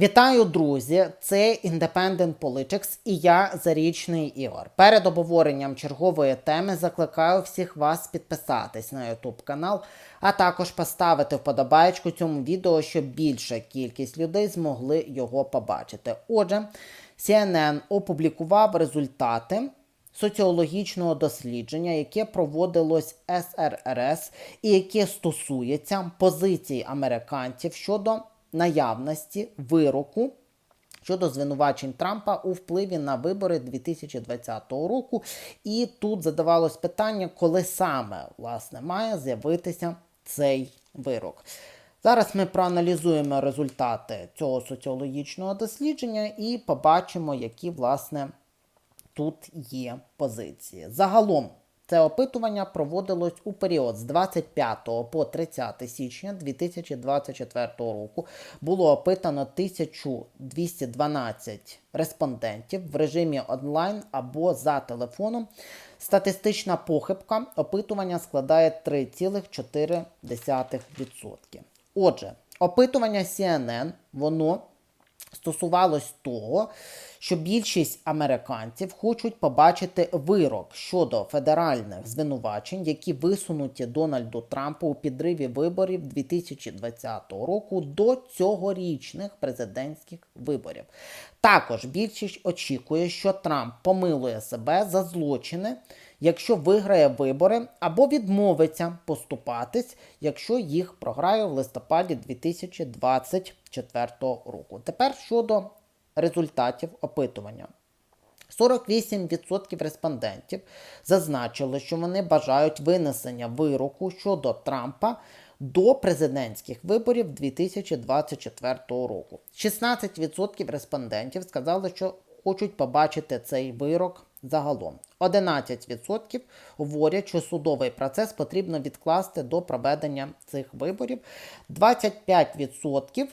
Вітаю, друзі! Це Independent Politics і я Зарічний Ігор. Перед обговоренням чергової теми закликаю всіх вас підписатись на YouTube канал, а також поставити вподобаєчку цьому відео, щоб більша кількість людей змогли його побачити. Отже, CNN опублікував результати соціологічного дослідження, яке проводилось СРРС і яке стосується позицій американців щодо наявності вироку щодо звинувачень Трампа у впливі на вибори 2020 року. І тут задавалось питання, коли саме власне має з'явитися цей вирок. Зараз ми проаналізуємо результати цього соціологічного дослідження і побачимо, які власне тут є позиції. Загалом це опитування проводилось у період з 25 по 30 січня 2024 року. Було опитано 1212 респондентів в режимі онлайн або за телефоном. Статистична похибка опитування складає 3,4%. Отже, опитування CNN, воно стосувалось того, що більшість американців хочуть побачити вирок щодо федеральних звинувачень, які висунуті Дональду Трампу у підриві виборів 2020 року до цьогорічних президентських виборів. Також більшість очікує, що Трамп помилує себе за злочини. Якщо виграє вибори або відмовиться поступатись, якщо їх програє в листопаді 2024 року. Тепер щодо результатів опитування. 48% респондентів зазначили, що вони бажають винесення вироку щодо Трампа до президентських виборів 2024 року. 16% респондентів сказали, що хочуть побачити цей вирок загалом. 11% говорять, що судовий процес потрібно відкласти до проведення цих виборів. 25%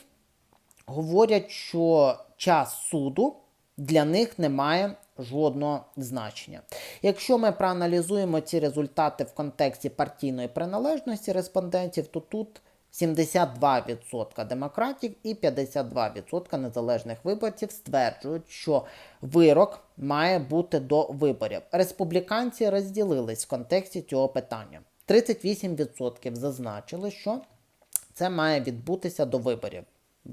говорять, що час суду для них не має жодного значення. Якщо ми проаналізуємо ці результати в контексті партійної приналежності респондентів, то тут 72% демократів і 52% незалежних виборців стверджують, що вирок має бути до виборів. Республіканці розділились в контексті цього питання. 38% зазначили, що це має відбутися до виборів.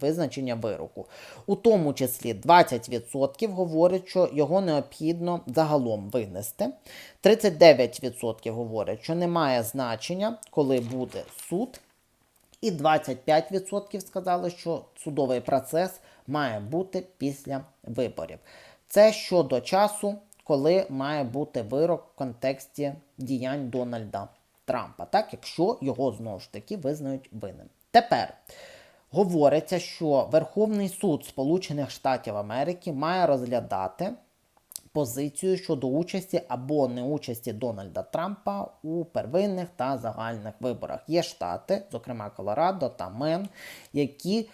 Визначення вироку. У тому числі 20% говорять, що його необхідно загалом винести. 39% говорять, що немає значення, коли буде суд. І 25% сказали, що судовий процес має бути після виборів. Це щодо часу, коли має бути вирок в контексті діянь Дональда Трампа, так, якщо його знову ж таки визнають винним. Тепер говориться, що Верховний суд Сполучених Штатів Америки має розглядати позицію щодо участі або неучасті Дональда Трампа у первинних та загальних виборах. Є штати, зокрема Колорадо та Мен, які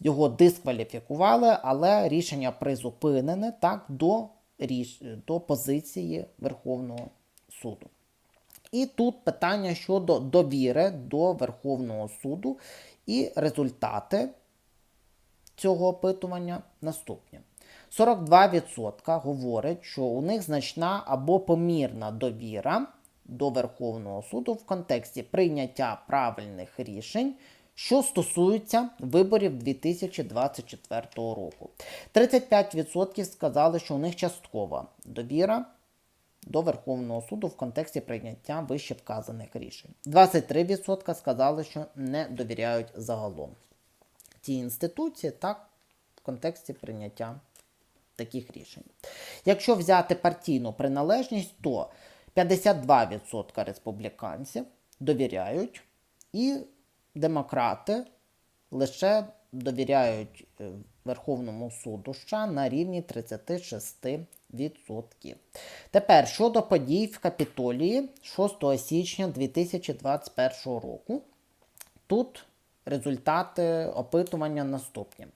його дискваліфікували, але рішення призупинене так до, ріш... до позиції Верховного суду. І тут питання щодо довіри до Верховного суду і результати цього опитування наступні. 42% говорять, що у них значна або помірна довіра до Верховного суду в контексті прийняття правильних рішень, що стосуються виборів 2024 року. 35% сказали, що у них часткова довіра до Верховного суду в контексті прийняття вище вказаних рішень. 23% сказали, що не довіряють загалом цій інституції так в контексті прийняття таких рішень. Якщо взяти партійну приналежність, то 52% республіканців довіряють, і демократи лише довіряють е, Верховному суду США на рівні 36%. Тепер щодо подій в Капітолії 6 січня 2021 року. Тут результати опитування наступні: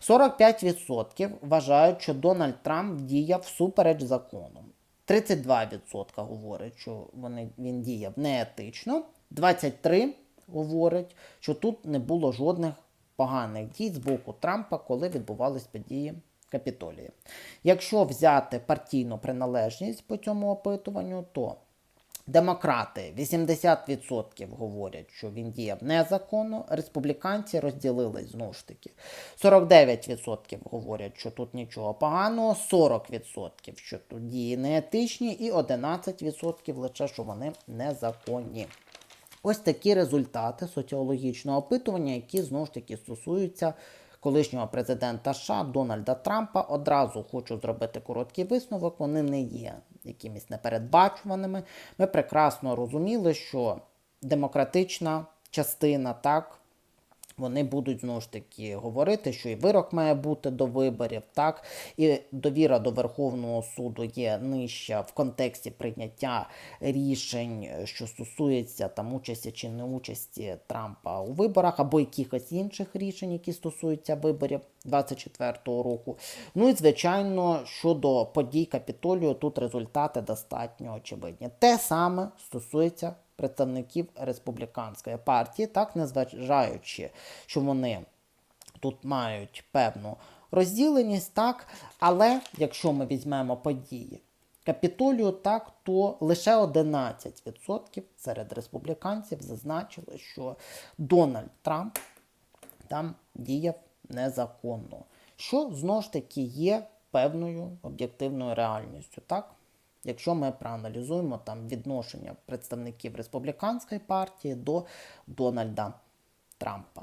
45% вважають, що Дональд Трамп діяв всупереч закону. 32% говорять, що вони, він діяв неетично. 23% говорять, що тут не було жодних поганих дій з боку Трампа, коли відбувались події Капітолії. Якщо взяти партійну приналежність по цьому опитуванню, то Демократи 80% говорять, що він діяв незаконно. Республіканці розділились знову ж таки. 49% говорять, що тут нічого поганого, 40% що тут дії неетичні, і 11% лише що вони незаконні. Ось такі результати соціологічного опитування, які знову ж таки стосуються колишнього президента США Дональда Трампа. Одразу хочу зробити короткий висновок. Вони не є якимись непередбачуваними. Ми прекрасно розуміли, що демократична частина так. Вони будуть знову ж таки говорити, що і вирок має бути до виборів, так і довіра до Верховного суду є нижча в контексті прийняття рішень, що стосується там участі чи неучасті Трампа у виборах, або якихось інших рішень, які стосуються виборів 24-го року. Ну і звичайно, щодо подій Капітолію, тут результати достатньо очевидні. Те саме стосується представників республіканської партії, так незважаючи, що вони тут мають певну розділеність, так, але якщо ми візьмемо події Капітолію, так, то лише 11% серед республіканців зазначили, що Дональд Трамп там діяв незаконно, що знову ж таки є певною об'єктивною реальністю. так? Якщо ми проаналізуємо там відношення представників республіканської партії до Дональда Трампа.